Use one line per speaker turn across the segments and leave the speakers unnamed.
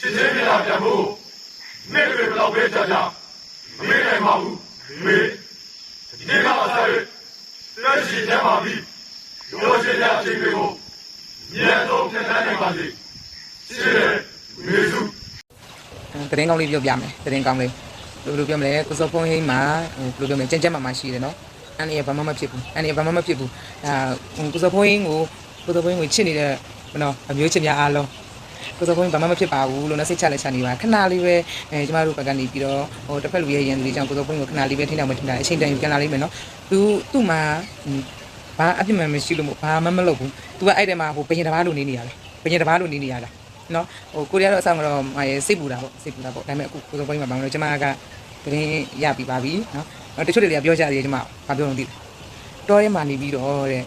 ချစ်ချင်းမြတ်ပြန်ဖို့နေ့တွေဘယ်တော့ပဲကြာကြာမမေ့နိုင်ပါဘူးမေဒီနေ့ကစားရလက်ရှိထဲမှာပြီးရောချင်တဲ့အချိန်တွေကိုမြတ်တော့ပြန်နိုင်ပါစေရှင်းတယ်မေစု
တရင်ကောင်းလေးပြောပြမယ်တရင်ကောင်းလေးဘယ်လိုပြောမလဲကိုစောဖုန်းဟိန်းမှာဟိုဘယ်လိုပြောမလဲကြမ်းကြမ်းမှမှရှိတယ်နော်အဲ့ဒီဘာမှမဖြစ်ဘူးအဲ့ဒီဘာမှမဖြစ်ဘူးအာကိုစောဖုန်းဟိန်းကိုကိုစောဖုန်းဟိန်းကိုချစ်နေတဲ့ဘယ်နော်အမျိုးချစ်များအားလုံး ကိုစောဖုန်းဘာမှမဖြစ်ပါဘူးလို့နော်စိတ်ချလက်ချနေပါခဏလေးပဲအဲကျမတို့ဘက်ကနေပြီးတော့ဟိုတစ်ဖက်လူရဲ့ရန်သူတွေကြောင့်ကိုစောဖုန်းကိုခဏလေးပဲထိနေအောင်မထိနေအချိန်တန်ပြန်လာလိမ့်မယ်နော်သူသူ့မှာဘာအပြစ်မှမရှိလို့ဘာမှမလုပ်ဘူး तू ကအဲ့ထဲမှာဟိုပရင်တစ်ပါးလိုနေနေရလားပရင်တစ်ပါးလိုနေနေရလားနော်ဟိုကိုရီးယားတော့အဆောင်ကတော့မရစိတ်ပူတာပေါ့စိတ်ပူတာပေါ့ဒါပေမဲ့အခုကိုစောပိုင်းမှာဘာလို့လဲကျမကတရင်ရပြီပါပြီနော်နောက်တချို့တွေကပြောကြတယ်ကျမဘာပြောလို့ဒီတော်ရဲမှာနေပြီးတော့တဲ့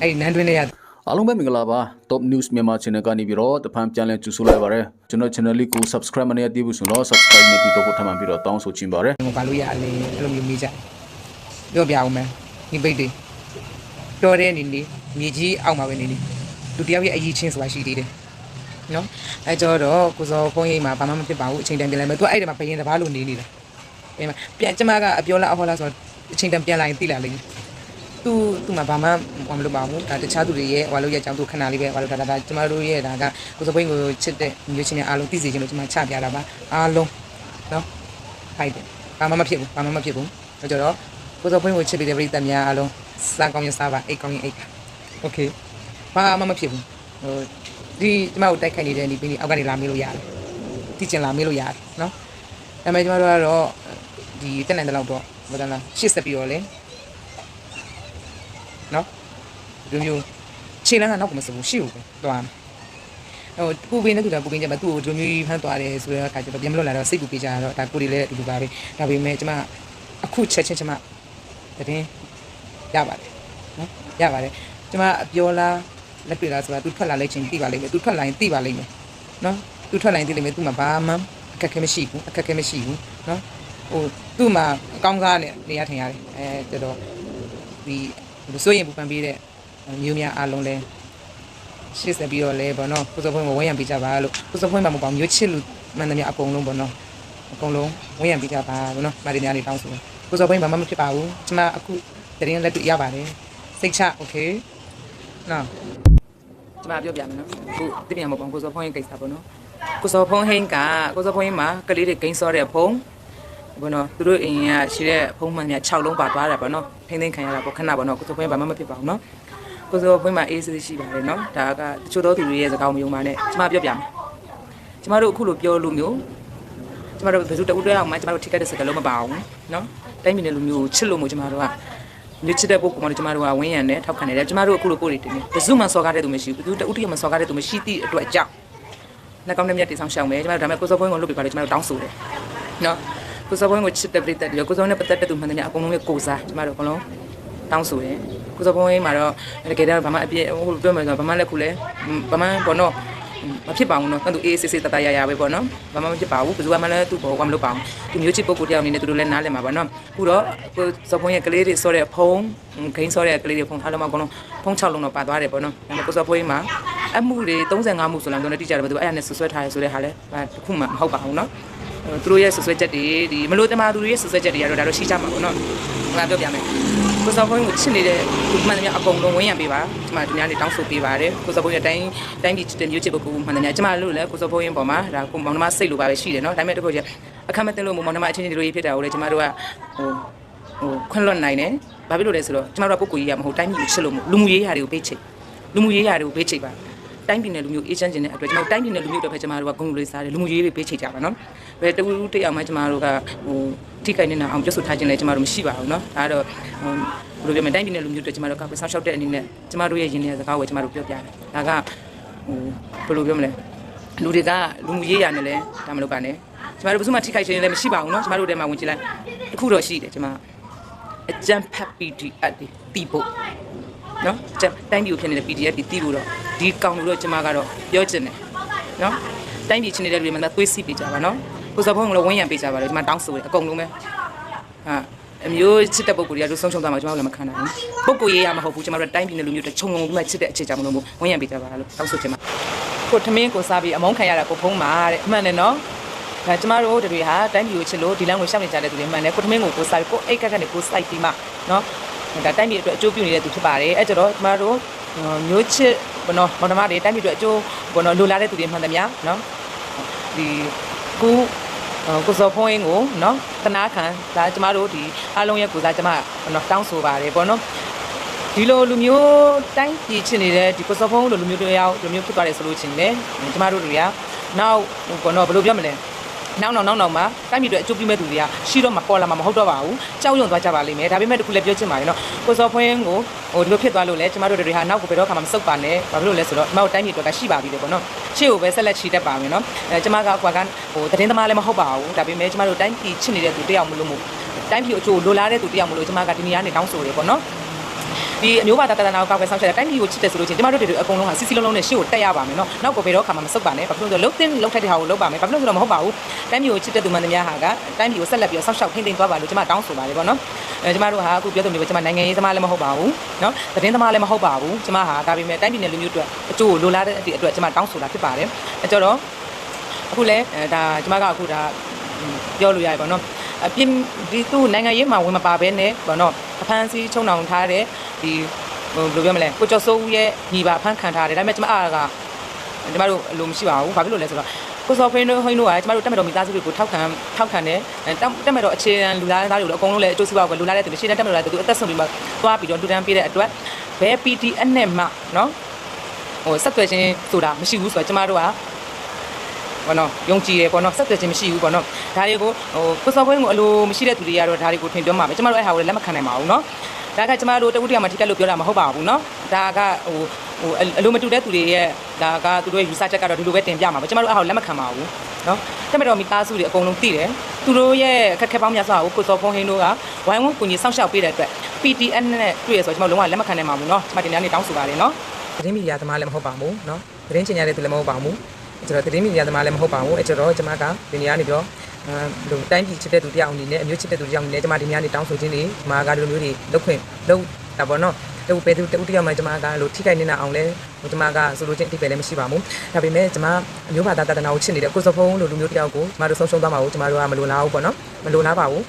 အဲ့ဒီနန်းတွင်းတွေက
အားလုံးပဲမင်္ဂလာပါ Top News မြန်မာ Channel ကနေပြီးတော့တဖန်ပြန်လည်ကြိုဆိုလိုက်ပါရစေကျွန်တော် channel လေးကို subscribe မနေသေးဘူးဆိုတော့ subscribe နေပြီးတော့ထပ်မံပြီးတော့တောင်းဆိုချင်ပါတယ်
ဟိုဘာလို့ရလဲအဲ့လိုမျိုးမေးကြပြောပြအောင်မယ်ဒီပိတ်တွေတော်ရဲနေနေမြေကြီးအောက်မှာပဲနေနေလူတယောက်ရဲ့အရေးချင်းဆိုတာရှိသေးတယ်နော်အဲကြောတော့ကိုစောဖုန်းရိပ်မှာဘာမှမဖြစ်ပါဘူးအချိန်တန်ပြန်လိုက်မယ်သူကအဲ့ဒီမှာဘယင်တစ်ပါးလိုနေနေတာအဲ့မှာပြန်ကျမကအပြောလားအဟောလားဆိုတော့အချိန်တန်ပြန်လာရင်သိလာလိမ့်မယ် သူသူမှဘာမှမလုပ်ပါဘူးဒါတခြားသူတွေရဲ့ဟိုလိုရဲ့အကြောင်းသူခဏလေးပဲဟိုလိုဒါဒါကျမတို့ရဲ့ဒါကကိုစောဖုန်းကိုချစ်တဲ့မျိုးချင်းတွေအားလုံးသိစေချင်လို့ကျမချပြတာပါအားလုံးနော်ဖိုက်တယ်ဘာမှမဖြစ်ဘူးဘာမှမဖြစ်ဘူးအဲကြောတော့ကိုစောဖုန်းကိုချစ်ပြီးတဲ့ပရိသတ်များအားလုံးစားကောင်းရင်စားပါအိတ်ကောင်းရင်အိတ်ပါโอเคဘာမှမဖြစ်ဘူးဟို ဒီကျမတို့တိုက်ခိုက်နေတဲ့ဒီပင်းဒီအောက်ကနေလာမေးလို့ရတယ်။တိကျင်လာမေးလို့ရတယ်နော်။ဒါပေမဲ့ကျမတို့ကတော့ဒီတက်နိုင်တဲ့လောက်တော့ဘာသာလားရှစ်ဆက်ပြီးတော့လေ နော်ဒီမျိုးခြေလမ်းကနောက်ကမစဘူးရှေ့ကိုပဲသွားမယ်။ဟိုပူပင်းနဲ့တူတာပူပင်းကြမှာသူ့ကိုဒီလိုမျိုးဖမ်းသွားတယ်ဆိုတော့အခါကျတော့ပြန်မလွတ်လာတော့စိတ်ပူပေးကြတော့ဒါကိုယ်တွေလည်းအတူတူပါပဲ။ဒါပေမဲ့ကျမအခုချက်ချင်းကျမတည်ရပါတယ်နော်ရပါတယ်ကျမအပြောလားလက်တွေ့လားဆိုတာသူထွက်လာလိုက်ချင်းသိပါလိမ့်မယ်သူထွက်လာရင်သိပါလိမ့်မယ်နော်သူထွက်လာရင်သိလိမ့်မယ်သူမှဘာမှအခက်အခဲမရှိဘူးအခက်အခဲမရှိဘူးနော်ဟိုသူ့မှာအကောင်းစားနဲ့နေရထင်ရတယ်အဲတော်တော်ဒီ ဒီဆိုရင်ပူပန်ပေးတဲ့မျိုးများအားလုံးလဲရှေ့ဆက်ပြီးတော့လဲဗောနော်ကိုစောဖွင့်ကိုဝန်းရံပေးကြပါလို့ကိုစောဖွင့်မှာမပေါ့မျိုးချစ်လူမှန်တယ်များအကုန်လုံးဗောနော်အကုန်လုံးဝန်းရံပေးကြပါဗောနော်မာရီများနေတောင်းဆိုကိုစောဖွင့်ဘာမှမဖြစ်ပါဘူးကျွန်မအခုတရင်လက်တွေ့ရပါတယ်စိတ်ချโอเคနော် ကျမပြောပြမယ်နော်ခုတပြန်မပေါ့ကိုစောဖုန်းရင်ကိစ္စပေါ့နော်ကိုစောဖုန်းဟင်းကကိုစောဖုန်းရင်မှာကလေးတွေဂိမ်းစောတဲ့ဖုန်း ဘောနော်သူတို့အိမ်ကရှိတဲ့ဖုန်းမှန်များ6လုံးပါသွားတယ်ပေါ့နော်ထိမ့်သိမ်းခံရတာပေါ့ခဏပေါ့နော်ကိုစောဖုန်းဘာမှမဖြစ်ပါဘူးနော်ကိုစောဖုန်းမှာအေးဆေးရှိပါတယ်နော်ဒါကတချို့သောသူတွေရဲ့စကားမယုံပါနဲ့ကျမပြောပြမယ်ကျမတို့အခုလိုပြောလို့မျိုးကျမတို့ဘယ်သူတဦးတယောက်မှကျမတို့ထိခိုက်တဲ့စကားလုံးမပါဘူးနော်တိုင်းပြည်နယ်လူမျိုးကိုချစ်လို့မို့ကျမတို့ကလူချစ်တဲ့ပုဂ္ဂိုလ်မှကျမတို့ကဝင်းရံနဲ့ထောက်ခံနေတယ်ကျမတို့အခုလိုပို့တွေတင်တယ်ဘယ်သူမှစော်ကားတဲ့သူမရှိဘူးဘယ်သူတဦးတည်းမှစော်ကားတဲ့သူမရှိသည့်အတွက်ကြောင့်လက်ကောင်းတဲ့မြတ်တိဆောင်ရှောင်မယ်ကျမတို့ဒါပေမဲ့ကိုစောဘွင်းကိုလုပ်ပြပါလေကျမတို့တောင်းဆိုတယ်နော် ကိုစောဘွင်းကိုချစ်တဲ့ပြိတ္တတွေကိုစောနဲ့ပတ်သက်တဲ့သူမှန်တယ်များအကုန်လုံးရဲ့ကိုစားကျမတို့အကုန်လုံးတောင်းဆိုတယ်ကိုစောဘွင်းမှာတော့တကယ်တော့ဘာမှအပြည့်ဟိုပြောမယ်ဆိုတော့ဘာမှလည်းခုလဲဘာမှဘောနော်မဖြစ်ပါဘူးနော်သူအေးဆေးဆေးတတရရပဲပေါ့နော်ဘာမှမဖြစ်ပါဘူးဘယ်သူမှလည်းသူ့ဘောကမလုပ်ပါဘူးသူမျိုးချစ်ပုဂ္ဂိုလ်တယောက်အနေနဲ့သူတို့လည်းနားလည်မှာပါနော်အခုတော့ကိုစောဘွင်းရဲ့ကလေးတွေဆော့တဲ့ဖုံးဂိမ်းဆော့တဲ့ကလေးတွေဖုံးအားလုံးအကုန်လုံးဖုံး6လုံးတော့ပါသွားတယ်ပေါ့နော်ဒါပေမဲ့ကိုစောဘွင်းမှာအမှုတွေ35မှုဆိုလားတော့တိကျတယ်ဘယ်သူအဲ့ဒါနဲ့ဆွဆွဲထားရဲဆိုတဲ့ဟာလဲတခုမှမဟုတ်ပါဘူးနော် သူတို့ရဲ့ဆွဆွဲချက်တွေဒီမလို့တမာသူတွေရဲ့ဆွဆွဲချက်တွေကတော့ဒါတော့ရှိကြမှာပေါ့နော်ငါပြောပြမယ်ကိုစောဘွင်းကိုချစ်နေတဲ့ဒီမှန်တယ်များအကုန်လုံးဝင်းရံပေးပါဒီမှာဒီများနေတောင်းဆိုပေးပါတယ်ကိုစောဘွင်းရဲ့တိုင်းတိုင်းပြည်ချစ်တဲ့မျိုးချစ်ပုဂ္ဂိုလ်မှန်တယ်များကျမတို့လည်းကိုစောဘွင်းပေါ်မှာဒါကိုမောင်နှမစိတ်လိုပါပဲရှိတယ်နော်ဒါပေမဲ့တခုချက်အခက်မသိလို့မောင်နှမအချင်းချင်းတို့ရေးဖြစ်တာကိုလည်းကျမတို့ကဟိုဟိုခွင့်လွတ်နိုင်တယ်ဘာဖြစ်လို့လဲဆိုတော့ကျမတို့ကပုဂ္ဂိုလ်ကြီးကမဟုတ်တိုင်းပြည်ကိုချစ်လို့မဟုတ်လူမှုရေးရာတွေကိုပေးချစ်လူမှုရေးရာတွေကိုပေးချစ်ပါ တိုင်းပြည်နယ်လူမျိုးအေးချမ်းခြင်းတဲ့အတွက်ကျွန်တော်တိုင်းပြည်နယ်လူမျိုးတွေပဲကျမတို့ကဂုဏ်လူလေးစားတယ်လူမှုရေးတွေပေးချစ်ကြပါနော်ဘယ်တူတူတယောက်မှကျမတို့ကဟိုထိခိုက်နေတာအောင်ပြတ်ဆိုထားခြင်းလည်းကျမတို့မရှိပါဘူးနော်ဒါကတော့ဟိုဘယ်လိုပြောမလဲတိုင်းပြည်နယ်လူမျိုးတွေကျမတို့ကပဲဆောက်ရှောက်တဲ့အနေနဲ့ကျမတို့ရဲ့ရင်းနှီးစကားကိုကျမတို့ပြောပြတယ်ဒါကဟိုဘယ်လိုပြောမလဲလူတွေကလူမှုရေးရာနဲ့လည်းဒါမလုပ်ပါနဲ့ကျမတို့ဘယ်သူမှထိခိုက်ခြင်းလည်းမရှိပါဘူးနော်ကျမတို့ထဲမှာဝင်ကြည့်လိုက်အခုတော့ရှိတယ်ကျမအကြံဖတ်ပြီးဒီအပ်ဒီတီးဖို့နော်ကျတိုင်းပြည်ကိုဖြစ်နေတဲ့ PDF တွေတီးလို့တော့ ဒီကောင်လို့တော့ကျမကတော့ပြောချင်တယ်နော်တိုင်းပြည်ချင်းနေတဲ့လူတွေမှသွေးစီပေးကြပါနော်ကိုစောဖုံးကလည်းဝင်းရံပေးကြပါလေဒီမှာတောင်းဆိုတယ်အကုန်လုံးပဲဟာအမျိုးချစ်တဲ့ပုံကိုယ်တွေကတို့ဆုံးရှုံးသွားမှာကျမတို့လည်းမခံနိုင်ဘူးပုံကိုယ်ရေးရမဟုတ်ဘူးကျမတို့တိုင်းပြည်နယ်လူမျိုးတွေခြုံငုံပြီးမှချစ်တဲ့အခြေကြောင့်မလို့ဝင်းရံပေးကြပါလို့တောင်းဆိုချင်ပါကိုထမင်းကိုစားပြီးအမုန်းခံရတာကိုဖုံးပါတဲ့အမှန်တယ်နော်ဒါကျမတို့တို့တွေဟာတိုင်းပြည်ကိုချစ်လို့ဒီလမ်းကိုရှောက်နေကြတဲ့သူတွေမှန်တယ်ကိုထမင်းကိုကိုစားပြီးကိုအိတ်ကက်ကနေကိုစိုက်ပြီးမှနော်ဒါတိုင်းပြည်အတွက်အကျိုးပြုနေတဲ့သူဖြစ်ပါတယ်အဲကြတော့ကျမတို့မျိုးချစ် ဘောနော်မောင်နှမတွေတိုင်းပြည်အတွက်အကျိုးဘောနော်လိုလားတဲ့သူတွေမှန်တယ်များနော်ဒီကိုကိုစောဖုံးရင်ကိုနော်တနာခံဒါကျမတို့ဒီအားလုံးရဲ့ကိုစားကျမနော်တောင်းဆိုပါတယ်ပေါ့နော်ဒီလိုလူမျိုးတိုင်းပြည်ချင်နေတဲ့ဒီကိုစောဖုံးလိုလူမျိုးတွေရောက်လူမျိုးဖြစ်သွားတယ်ဆိုလို့ချင်းလေကျမတို့တွေကနောက်ဘောနော်ဘယ်လိုပြောမလဲ နောက်နောက်နောက်နောက်မှာတိုင်းပြည်အတွက်အကျိုးပြုမဲ့သူတွေကရှိတော့မှာပေါ်လာမှာမဟုတ်တော့ပါဘူးကြောက်ရွံ့သွားကြပါလိမ့်မယ်ဒါပေမဲ့တခုလည်းပြောချင်ပါတယ်နော်ကိုစောဖုံးကိုဟိုဒီလိုဖြစ်သွားလို့လေကျမတို့တွေဟာနောက်ကိုဘယ်တော့ခါမှမစုပ်ပါနဲ့ဘာဖြစ်လို့လဲဆိုတော့ကျမတို့တိုင်းပြည်အတွက်ကရှိပါပြီလေပေါ့နော်ရှေ့ကိုပဲဆက်လက်ချီတတ်ပါမယ်နော်အဲကျမကကွာကဟိုသတင်းသမားလည်းမဟုတ်ပါဘူးဒါပေမဲ့ကျမတို့တိုင်းပြည်ချစ်နေတဲ့သူတယောက်မလို့မို့တိုင်းပြည်အကျိုးလိုလားတဲ့သူတယောက်မလို့ကျမကဒီနေရာနေတောင်းဆိုတယ်ပေါ့နော် ဒီအမျိုးဘာသာတဒနာကိုကောက်ပဲဆောက်ချက်တိုင်းပြည်ကိုချစ်တယ်ဆိုလို့ချင်းကျမတို့တွေအကုန်လုံးဟာစီစီလုံးလုံးနဲ့ရှေ့ကိုတက်ရပါမယ်နော်နောက်ကိုဘယ်တော့ခါမှမစုပ်ပါနဲ့ဘာဖြစ်လို့လဲဆိုတော့လှုပ်တင်လှုပ်ထက်တဲ့ဟာကိုလှုပ်ပါမယ်ဘာဖြစ်လို့လဲဆိုတော့မဟုတ်ပါဘူးတိုင်းပြည်ကိုချစ်တဲ့သူမှန်သမျှဟာကတိုင်းပြည်ကိုဆက်လက်ပြီးတော့ဆောက်ရှောက်ထိန်းသိမ်းသွားပါလို့ကျမတောင်းဆိုပါတယ်ပေါ့နော်အဲကျမတို့ဟာအခုပြောတဲ့မျိုးပဲကျမနိုင်ငံရေးသမားလည်းမဟုတ်ပါဘူးနော်သတင်းသမားလည်းမဟုတ်ပါဘူးကျမဟာဒါပေမဲ့တိုင်းပြည်နယ်လူမျိုးအတွက်အကျိုးကိုလိုလားတဲ့အအတွက်ကျမတောင်းဆိုတာဖြစ်ပါတယ်အဲကြတော့အခုလဲဒါကျမကအခုဒါပြောလို့ရတယ်ပေါ့နော်အပြင်ဒီသူ့နိုင်ငံရေးမှာဝင်မပါဘဲနဲ့ပေါ့နော် အဖမ်းဆီးချုံနှောင်ထားတဲ့ဒီဟိုဘယ်လိုပြောမလဲကိုကျော်စိုးဦးရဲ့ညီပါဖမ်းခံထားတယ်ဒါပေမဲ့ကျမအားကကျမတို့အလိုမရှိပါဘူးဘာဖြစ်လို့လဲဆိုတော့ကိုစော်ဖိန်းတို့ဟိန်းတို့ကကျမတို့တက်မတော်မိသားစုတွေကိုထောက်ခံထောက်ခံတယ်တက်မတော်အခြေခံလူသားသားတွေကိုအကုန်လုံးလည်းအကျိုးစီးပွားကိုလူလာတဲ့သူရှင်းတဲ့တက်မတော်လာတဲ့သူအသက်ဆုံးပြီးမှသွားပြီးတော့လူတန်းပေးတဲ့အတွက်ဘယ် PTN နဲ့မှနော်ဟိုဆက်သွယ်ခြင်းဆိုတာမရှိဘူးဆိုတော့ကျမတို့က ဘောနော်ယုံကြည်တယ်ပေါ့နော်ဆက်သွယ်ခြင်းမရှိဘူးပေါ့နော်ဒါတွေကိုဟိုကိုစော်ခွင်းကိုအလိုမရှိတဲ့သူတွေကတော့ဒါတွေကိုထင်ပြောမှာပဲကျမတို့အဲ့ဟာကိုလည်းလက်မခံနိုင်ပါဘူးနော်ဒါကကျမတို့တဝုတ္တရမှာထိတက်လို့ပြောတာမဟုတ်ပါဘူးနော်ဒါကဟိုဟိုအလိုမတူတဲ့သူတွေရဲ့ဒါကသူတို့ရဲ့ယူဆချက်ကတော့ဒီလိုပဲတင်ပြမှာပဲကျမတို့အဲ့ဟာကိုလက်မခံပါဘူးနော်တက်မတော်မိသားစုတွေအကုန်လုံးသိတယ်သူတို့ရဲ့ခက်ခဲပေါင်းများစွာကိုကိုစော်ဖုံးဟင်းတို့ကဝိုင်းဝန်းကူညီစောင့်ရှောက်ပေးတဲ့အတွက် PTN နဲ့တွေ့ရဆိုကျွန်တော်လုံးဝလက်မခံနိုင်ပါဘူးเนาะကျွန်မတင်များနေတောင်းဆိုပါတယ်เนาะသတင်းမီဒီယာသမားလည်းမဟုတ်ပါဘူးเนาะသတင်းချင်ရတဲ့သူလည်းမဟုတ်ပါဘူး ကျွန်တော်သတင်းမီဒီယာသမားလည်းမဟုတ်ပါဘူးအဲကျွန်တော်ကျွန်မကဒီနေရာနေပြီးတော့အဲလိုတိုင်းပြည်ချစ်တဲ့သူတရားအနေနဲ့အမျိုးချစ်တဲ့သူတရားအနေနဲ့ကျွန်မဒီနေရာနေတောင်းဆိုခြင်းတွေကျွန်မကဒီလိုမျိုးတွေလုပ်ခွင့်လုပ်တာပေါ့နော်တူပဲတူတူတရားမှာကျွန်မကလိုထိခိုက်နေတာအောင်လဲကျွန်မကဆိုလိုချင်းအတိပဲလည်းမရှိပါဘူးဒါပေမဲ့ကျွန်မအမျိုးဘာသာတဒနာကိုချစ်နေတဲ့ကိုစဖုံးလိုလူမျိုးတယောက်ကိုကျွန်မတို့ဆုံးရှုံးသွားမှာကိုကျွန်မတို့ကမလိုလားဘူးပေါ့နော်မလိုလားပါဘူး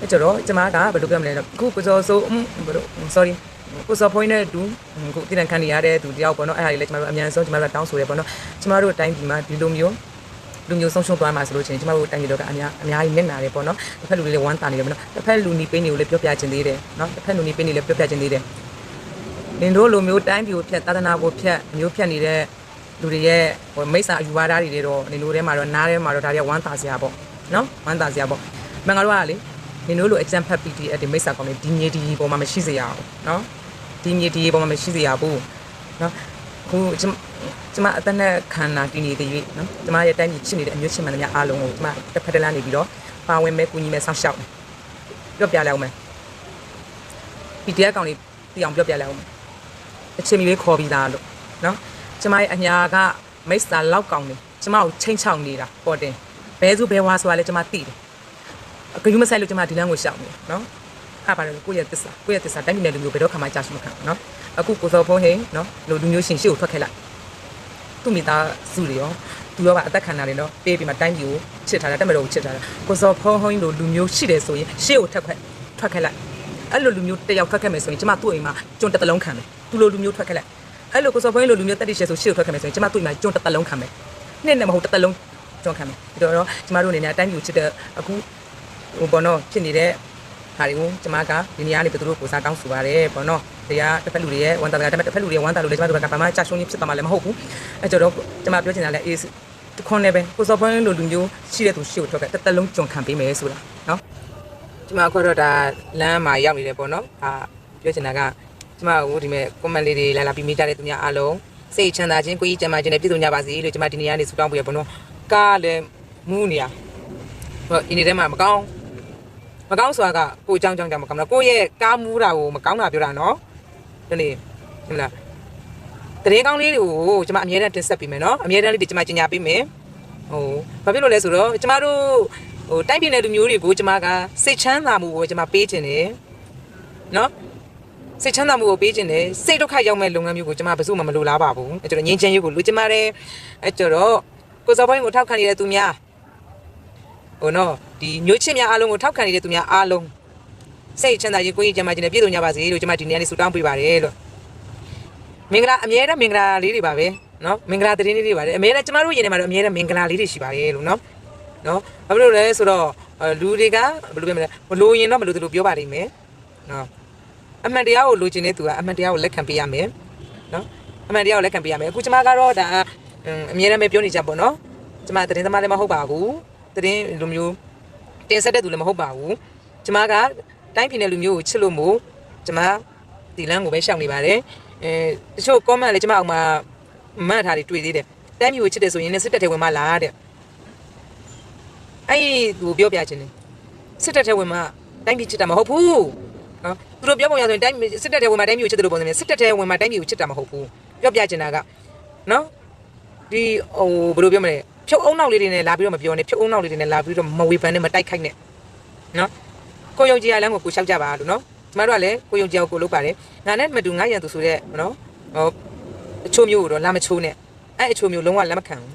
အဲကျတော့ကျွန်မကဘယ်လိုပြောမလဲအခုကိုစောဆိုးဘယ်လို sorry ကိုစောဖွင့်တဲ့သူကိုတည်တံခံနေရတဲ့သူတယောက်ပေါ့နော်အဲ့ဒါလေးလည်းကျွန်တော်တို့အမြန်ဆုံးကျွန်တော်တို့တောင်းဆိုရပေါ့နော်ကျွန်တော်တို့အတိုင်းဒီမှာဒီလိုမျိုးလူမျိုးဆုံးရှုံးသွားမှာဆိုလို့ချင်းကျွန်တော်တို့တိုင်းပြည်တော့ကအများအများကြီးနစ်နာတယ်ပေါ့နော်တစ်ဖက်လူတွေလည်းဝမ်းတာနေတယ်ပေါ့နော်တစ်ဖက်လူနီပေးနေကိုလည်းပြောပြခြင်းသေးတယ်နော်တစ်ဖက်လူနီပေးနေလည်းပြောပြခြင်းသေးတယ်နင်တို့လိုမျိုးတိုင်းပြည်ကိုဖျက်သာသနာကိုဖျက်မျိုးဖျက်နေတဲ့လူတွေရဲ့ဟိုမိစ္ဆာအယူဝါဒတွေတော့နင်တို့ထဲမှာတော့နားထဲမှာတော့ဒါတွေကဝမ်းသာစရာပေါ့နော်ဝမ်းသာစရာပေါ့မင်္ဂလာပါလေနင်တို့လိုအကြံဖက် PDF ဒီမိစ္ဆာကောင်တွေဒီမြေဒီပေါ်မှာမရှိစေရအောင်နော် ဒီမြေဒီရေပေါ်မှာမရှိစေရဘူးနော်ခုကျမအသက်နဲ့ခန္ဓာတည်နေတဲ့ရွေးနော်ကျမရဲ့တိုင်းပြည်ချစ်နေတဲ့အမျိုးချစ်မှန်တဲ့များအားလုံးကိုကျမတစ်ဖက်တစ်လမ်းနေပြီးတော့ပါဝင်မဲ့ကူညီမဲ့ဆောင်းရှောက်ပြောပြလိုက်အောင်မယ်ဒီတရားကောင်လေးတည်အောင်ပြောပြလိုက်အောင်မယ်အချိန်မီလေးခေါ်ပြီးသားလို့နော်ကျမရဲ့အညာကမိစ္ဆာလောက်ကောင်နေကျမကိုချိန်ချောင်နေတာပေါ်တင်ဘဲစုဘဲဝါဆိုတာလည်းကျမသိတယ်အကယူမဆိုင်လို့ကျမဒီလမ်းကိုရှောင်နေနော် အဲ့ပါလေကိုယ့်ရဲ့တစ္ဆာကိုယ့်ရဲ့တစ္ဆာတိုင်းပြည်နယ်လူမျိုးဘယ်တော့ခါမှကြာရှိမခံဘူးနော်အခုကိုစောဖုံးဟင်းနော်လူလူမျိုးရှင်ရှေ့ကိုထွက်ခဲ့လိုက်သူ့မိသားစုတွေရောသူရောကအသက်ခံတာတွေနော်ပေးပြီးမှတိုင်းပြည်ကိုချစ်ထားတယ်တက်မတော်ကိုချစ်ထားတယ်ကိုစောဖုံးဟင်းလိုလူမျိုးရှိတယ်ဆိုရင်ရှေ့ကိုထွက်ခွက်ထွက်ခဲ့လိုက်အဲ့လိုလူမျိုးတယောက်ထွက်ခဲ့မယ်ဆိုရင်ကျမသူ့အိမ်မှာကျွန်းတစ်တလုံးခံမယ်သူလိုလူမျိုးထွက်ခဲ့လိုက်အဲ့လိုကိုစောဖုံးဟင်းလိုလူမျိုးတက်တိရှယ်ဆိုရှေ့ကိုထွက်ခဲ့မယ်ဆိုရင်ကျမသူ့အိမ်မှာကျွန်းတစ်တလုံးခံမယ်နှစ်နဲ့မဟုတ်တစ်တလုံးကျွန်းခံမယ်ဒါတော့ကျမတို့အနေနဲ့အတိုင်းပြည်ကိုချစ်တဲ့အခုဟိုဘောနော်ဖြစ်နေတဲ့ ဟာတွေကိုကျမကဒီနေရာနေပြသူတို့ကိုစားတောင်းဆိုပါတယ်ပေါ့နော်တရားတစ်ဖက်လူတွေရဲ့ဝန်တာကတစ်ဖက်တစ်ဖက်လူတွေရဲ့ဝန်တာလို့လည်းကျမတို့ကဘာမှကြာရှုံးကြီးဖြစ်သွားမှလည်းမဟုတ်ဘူးအဲကြတော့ကျမပြောချင်တာလည်းအေးတခွန်းလည်းပဲကိုစော်ဖွင့်လိုလူမျိုးရှိတဲ့သူရှိကိုထွက်ခဲ့တစ်သက်လုံးကြုံခံပေးမယ်ဆိုတာနော်ကျမအခုတော့ဒါလမ်းမှာရောက်နေတယ်ပေါ့နော်အာပြောချင်တာကကျမကိုဒီမဲ့ comment လေးတွေလာလာပြီးမိကြတဲ့သူများအားလုံးစိတ်ချမ်းသာခြင်းကိုကြီးကျမ်းမာခြင်းနဲ့ပြည့်စုံကြပါစေလို့ကျမဒီနေရာနေဆုတောင်းပေးရပေါ့နော်ကားလည်းမူးနေရဟိုဒီနေ့ထဲမှာမကောင်း မကောင်းဆိုတာကကိုအကြောင်းကြောင့်ကြောင့်မကောင်းဘူးကိုရဲ့ကားမူးတာကိုမကောင်းတာပြောတာနော်ဒီနေ့ဟုတ်လားတရေကောင်းလေးတွေကိုကျွန်မအမြဲတမ်းတင်ဆက်ပေးမယ်နော်အမြဲတမ်းလေးတွေကျွန်မကြီးညာပေးမယ်ဟိုဘာဖြစ်လို့လဲဆိုတော့ကျွန်မတို့ဟိုတိုက်ပြည်နယ်လူမျိုးတွေကိုကျွန်မကစိတ်ချမ်းသာမှုကိုကျွန်မပေးခြင်းတယ်နော်စိတ်ချမ်းသာမှုကိုပေးခြင်းတယ်စိတ်ဒုက္ခရောက်မဲ့လုပ်ငန်းမျိုးကိုကျွန်မဘယ်သူမှမလိုလားပါဘူးအဲကျွန်တော်ငြိမ်းချမ်းရေးကိုလိုချင်ပါတယ်အဲကျွန်တော်ကိုစောပိုင်းကိုထောက်ခံနေတဲ့သူများဟိုနော် ဒီမျိုးချစ်များအားလုံးကိုထောက်ခံနေတဲ့သူများအားလုံးစိတ်ချမ်းသာရေးကိုကြီးကျမ်းမာခြင်းနဲ့ပြည့်စုံကြပါစေလို့ကျွန်မဒီနေ့ကနေဆုတောင်းပေးပါတယ်လို့မင်္ဂလာအမြဲတမ်းမင်္ဂလာလေးတွေပါပဲနော်မင်္ဂလာသတင်းလေးတွေပါတယ်အမြဲတမ်းကျမတို့ရင်ထဲမှာတော့အမြဲတမ်းမင်္ဂလာလေးတွေရှိပါတယ်လို့နော်နော်ဘာဖြစ်လို့လဲဆိုတော့လူတွေကဘယ်လိုပြောမလဲမလိုရင်တော့မလိုသလိုပြောပါလိမ့်မယ်နော်အမှန်တရားကိုလိုချင်တဲ့သူကအမှန်တရားကိုလက်ခံပေးရမယ်နော်အမှန်တရားကိုလက်ခံပေးရမယ်အခုကျမကတော့ဒါအင်းအမြဲတမ်းပဲပြောနေကြပေါ့နော်ကျမသတင်းသမားလည်းမဟုတ်ပါဘူးသတင်းလူမျိုး တင်ဆက်တဲ့သူလည်းမဟုတ်ပါဘူးကျမကတိုင်းပြည်နယ်လူမျိုးကိုချစ်လို့မို့ကျမဒီလမ်းကိုပဲရှောင်နေပါတယ်အဲတချို့ comment လည်းကျမအောင်မှာမှတ်ထားတွေတွေ့သေးတယ်တိုင်းပြည်ကိုချစ်တယ်ဆိုရင်လည်းစစ်တပ်ထဲဝင်မလားတဲ့အဲ့ဒီသူပြောပြခြင်းတယ်စစ်တပ်ထဲဝင်မတိုင်းပြည်ချစ်တာမဟုတ်ဘူးနော်သူတို့ပြောပုံရဆိုရင်တိုင်းစစ်တပ်တဲ့ဝင်မှာတိုင်းမျိုးချစ်တယ်လို့ပုံစံမျိုးစစ်တပ်တဲ့ဝင်မှာတိုင်းမျိုးချစ်တာမဟုတ်ဘူးပြောပြချင်တာကနော်ဒီဟိုဘယ်လိုပြောမလဲ ဖြုတ်အုံနောက်လေးတွေနဲ့လာပြီးတော့မပြောနဲ့ဖြုတ်အုံနောက်လေးတွေနဲ့လာပြီးတော့မဝေဖန်နဲ့မတိုက်ခိုက်နဲ့နော်ကိုယုံကြည်ရလမ်းကိုကိုလျှောက်ကြပါလို့နော်ကျမတို့ကလည်းကိုယုံကြည်အောင်ကိုလုပ်ပါတယ်ငါနဲ့မတူငါရန်သူဆိုတဲ့နော်ဟိုအချိုးမျိုးကိုတော့လာမချိုးနဲ့အဲ့အချိုးမျိုးလုံးဝလက်မခံဘူး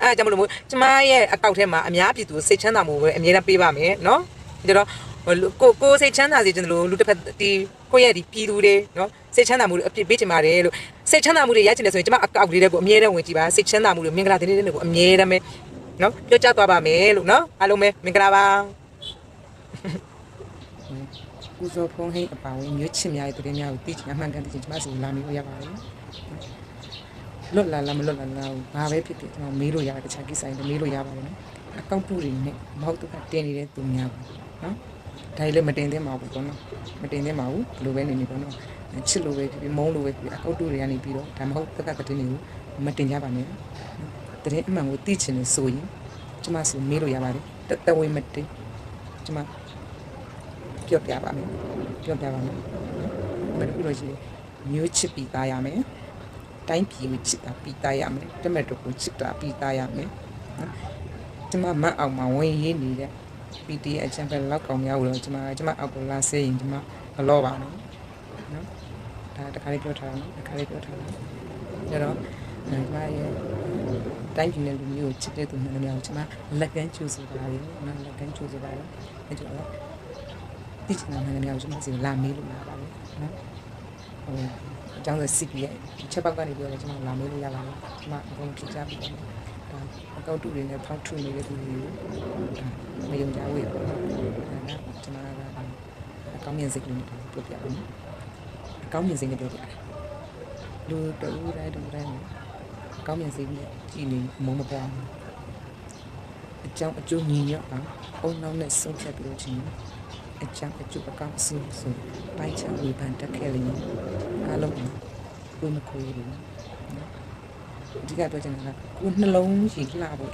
အဲ့ဒါကြောင့်မလို့မို့ကျမရဲ့အကောက်ထဲမှာအများပြည်သူစိတ်ချမ်းသာမှုပဲအမြဲတမ်းပေးပါမယ်နော်ဒါတော့ဟိုလူ ကိုကိုစိတ်ချမ်းသာစေခြင်းလို့လူတစ်ဖက်ဒီကိုယ့်ရဲ့ဒီပြည်သူတွေနော်စိတ်ချမ်းသာမှုတွေအပြည့်ပေးချင်ပါတယ်လို့စိတ်ချမ်းသာမှုတွေရချင်တယ်ဆိုရင်ကျမအကောက်လေးတွေကိုအမြဲတမ်းဝင်ကြည့်ပါစိတ်ချမ်းသာမှုတွေမင်္ဂလာတင်နေတဲ့တွေကိုအမြဲတမ်းပဲနော်ပြောကြသွားပါမယ်လို့နော်အားလုံးပဲမင်္ဂလာပါကုသိုလ်ဖုံးဟိအပါဝင်မြို့ချစ်များရဲ့တည်များကိုသိချင်အမှန်ကန်သိချင်ကျမစီလာမီလို့ရပါတယ်လွတ်လာလားမလွတ်လာလားဘာပဲဖြစ်ဖြစ်ကျွန်တော်မေးလို့ရတယ်တခြားကိစ္စတွေမေးလို့ရပါတယ်နော်အကောင့်တူတွေနဲ့မဟုတ်တော့တင်နေတဲ့သူများပါနော် ဒါလည်းမတင်သင့်ပါဘူးပေါ့နော်မတင်သင့်ပါဘူးဘယ်လိုပဲနေနေပေါ့နော်ချစ်လို့ပဲဖြစ်ဖြစ်မုန်းလို့ပဲဖြစ်ဖြစ်အကောက်တူတွေကနေပြီးတော့ဒါမဟုတ်တက်ကကတင်းတွေကိုမတင်ကြပါနဲ့တရင်အမှန်ကိုသိချင်နေဆိုရင်ကျမဆိုမေးလို့ရပါတယ်တတဝေမတင်ကျမပြောပြပါမယ်ပြောပြပါမယ်ဘယ်လိုလို့ရှိလဲမျိုးချစ်ပြီးသားရမယ်တိုင်းပြည်ကိုချစ်တာပြီးသားရမယ်တမက်တော့ကိုချစ်တာပြီးသားရမယ်နော်ကျမမတ်အောင်မှာဝင်ရင်းနေတဲ့ PT အချံပဲလောက်ကောင်များလို့ကျွန်မကျွန်မအောက်ကိုလာဆေးရင်ကျွန်မမလောပါနဲ့နော်ဒါတခါလေးပြောထားတာနော်တခါလေးပြောထားတာကျတော့ကျွန်မရဲ့တိုင်းပြည်နယ်လူမျိုးကိုချစ်တဲ့သူမှန်တယ်များကိုကျွန်မလက်ကမ်းကျူဆိုတာလေနော်လက်ကမ်းကျူဆိုတာလေအဲကျတော့တိကျနာမှန်တယ်များကိုကျွန်မစီလာမေးလို့ရပါတယ်နော်ဟိုအကြောင်းဆိုစစ်ရဲ့ချက်ပေါက်ကနေပြောလဲကျွန်မလာမေးလို့ရပါတယ်ကျွန်မအကုန်ဖြေချပြီးတော့ ဒါအကောက်တူတွေနဲ့ဖောက်ထွနေတဲ့သူတွေကိုဒါမယုံကြဘူးရပေါ့နော်ဒါကကျွန်မကအကောင်းမြင်စိတ်ကလေးနဲ့ပြောပြပါမယ်အကောင်းမြင်စိတ်နဲ့ပြောပြတယ်လူတူတိုင်းတူတိုင်းအကောင်းမြင်စိတ်နဲ့ကြည်နေမုံမပွားဘူးအကြောင်းအကျိုးညီညွတ်အောင်အုံနောက်နဲ့ဆုံးဖြတ်ပြီးတော့ချင်းအကြောင်းအကျိုးအကောင်းအဆိုးဆိုပိုင်းချဝေဖန်တက်ခဲ့လိမ့်မယ်အားလုံးကိုယ်မခွေးဘူးနော် အဓိကပြောချင်တာကကိုယ်နှလုံးရှိလှဖို့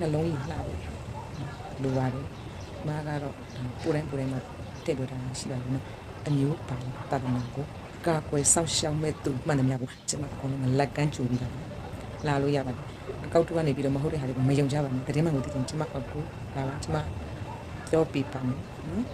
နှလုံးကြီးလှဖို့လိုပါတယ်မားကတော့ပူတိုင်းပူတိုင်းမှာတက်လို့တာရှိပါတယ်နော်အမျိုးပါတာတနာကိုကာကွယ်စောင့်ရှောက်မဲ့သူမှန်တယ်များကိုကျွန်မအကုန်လုံးလက်ကမ်းကြိုပြီးတာလာလို့ရပါတယ်အကောက်တူကနေပြီးတော့မဟုတ်တဲ့ဟာတွေကိုမယုံကြပါနဲ့တတိယမှန်ကိုသိချင်ကျွန်မအကူလာပါကျွန်မပြောပြပါမယ်နော်